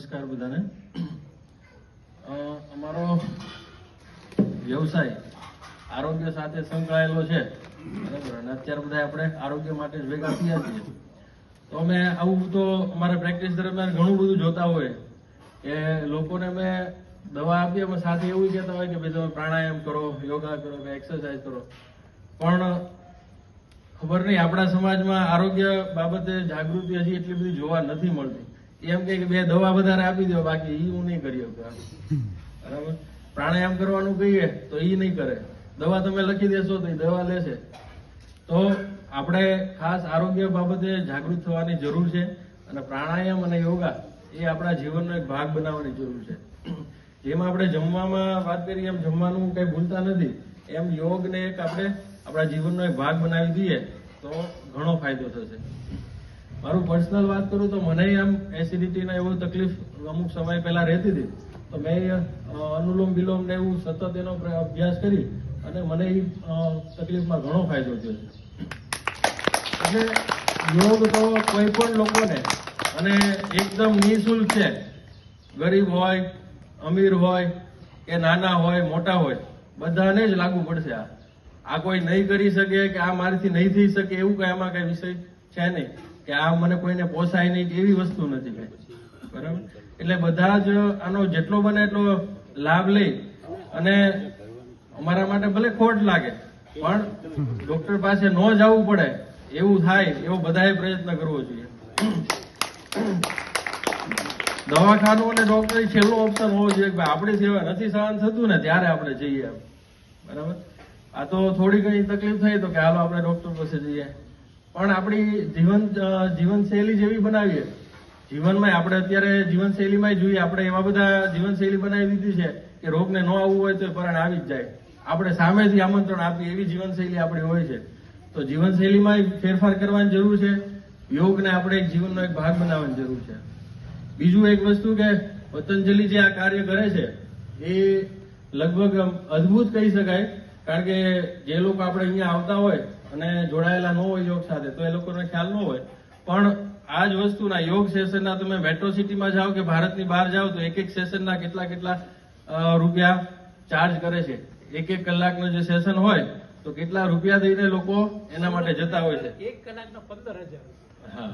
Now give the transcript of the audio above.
નમસ્કાર બધાને. અમારો વ્યવસાય આરોગ્ય સાથે સંકળાયેલો છે. બરાબર? અને અત્યારે બધા આપણે આરોગ્ય માટે ભેગા થયા છીએ. તો અમે આવું તો અમારા પ્રેક્ટિસ દરમિયાન ઘણું બધું જોતા હોય કે લોકોને અમે દવા આપીએ, અમે સાથે એવું કહેતા હોય કે ભાઈ તમે પ્રાણાયામ કરો, યોગા કરો, કે એક્સરસાઇઝ કરો. પણ ખબર નહીં, આપણા સમાજમાં આરોગ્ય બાબતે જાગૃતિ હજી એટલી બધી જોવા નથી મળતી. એમ કે બે દવા વધારે આપી દો, બાકી ઈ હું નહીં કરી શકું બરાબર? પ્રાણાયામ કરવાનું કહીએ તો ઈ નહીં કરે. દવા તમે લખી દેશો તો એ દવા લેશે. તો આપણે ખાસ આરોગ્ય બાબતે જાગૃત થવાની જરૂર છે અને પ્રાણાયામ અને યોગા એ આપણા જીવનનો એક ભાગ બનાવવાની જરૂર છે. જેમ આપણે જમવામાં વાત કરીએ એમ જમવાનું કઈ ભૂલતા નથી. એમ યોગને એક આપણે આપણા જીવનનો એક ભાગ બનાવી દઈએ તો ઘણો ફાયદો થશે. મારું પર્સનલ વાત કરું તો મને આમ એસિડિટીના એવો તકલીફ અમુક સમય પહેલા રહેતી હતી. તો મેં અનુલોમ વિલોમ ને એવું સતત એનો અભ્યાસ કરી અને મને એ તકલીફમાં ઘણો ફાયદો થયો છે. એટલે યોગ તો કોઈ પણ લોકોને, અને એકદમ નિઃશુલ્ક છે. ગરીબ હોય, અમીર હોય, કે નાના હોય, મોટા હોય, બધાને જ લાગુ પડશે આ. આ કોઈ નહીં કરી શકે કે આ મારાથી નહીં થઈ શકે એવું કંઈ આમાં કંઈ વિષય છે નહીં. કે આ મને કોઈને પોસાય નહીં એવી વસ્તુ નથી કઈ બરાબર? એટલે બધા જ આનો જેટલો બને એટલો લાભ લઈ અને અમારા માટે ભલે ખોટ લાગે, પણ ડોક્ટર પાસે ન જવું પડે, એવું થાય, એવો બધાએ પ્રયત્ન કરવો જોઈએ. દવાખાનું અને ડોક્ટર છેલ્લો ઓપ્શન હોવો જોઈએ ભાઈ આપણી સેવા નથી સહન થતું ને ત્યારે આપણે જઈએ. બરાબર? આ તો થોડી ઘણી તકલીફ થઈ તો કે હાલો આપણે ડોક્ટર પાસે જઈએ. પણ આપણી જીવન જીવનશૈલી જેવી બનાવીએ. જીવનમાં આપણે અત્યારે જીવનશૈલીમાં જોઈએ, આપણે એવા બધા જીવનશૈલી બનાવી દીધી છે કે રોગને ન આવવું હોય તો પરણ આવી જ જાય. આપણે સામેથી આમંત્રણ આપીએ, એવી જીવનશૈલી આપણી હોય છે. તો જીવનશૈલીમાં ફેરફાર કરવાની જરૂર છે. યોગને આપણે જીવનનો એક ભાગ બનાવવાની જરૂર છે. બીજું એક વસ્તુ કે પતંજલિ જે આ કાર્ય કરે છે, એ લગભગ અદ્ભુત કહી શકાય. કારણ કે જે લોકો આપણે અહીંયા આવતા હોય અને જોડાયેલા ન હોય યોગ સાથે તો એ લોકોને ખ્યાલ ન હોય. પણ આ જ વસ્તુના યોગ સેશનના તમે મેટ્રો સિટીમાં જાઓ કે ભારતની બહાર જાઓ તો એક એક સેશનના કેટલા કેટલા રૂપિયા ચાર્જ કરે છે. એક એક કલાકનું જે સેશન હોય તો કેટલા રૂપિયા દઈને લોકો એના માટે જતા હોય છે? એક કલાકના પંદર હજાર. હા.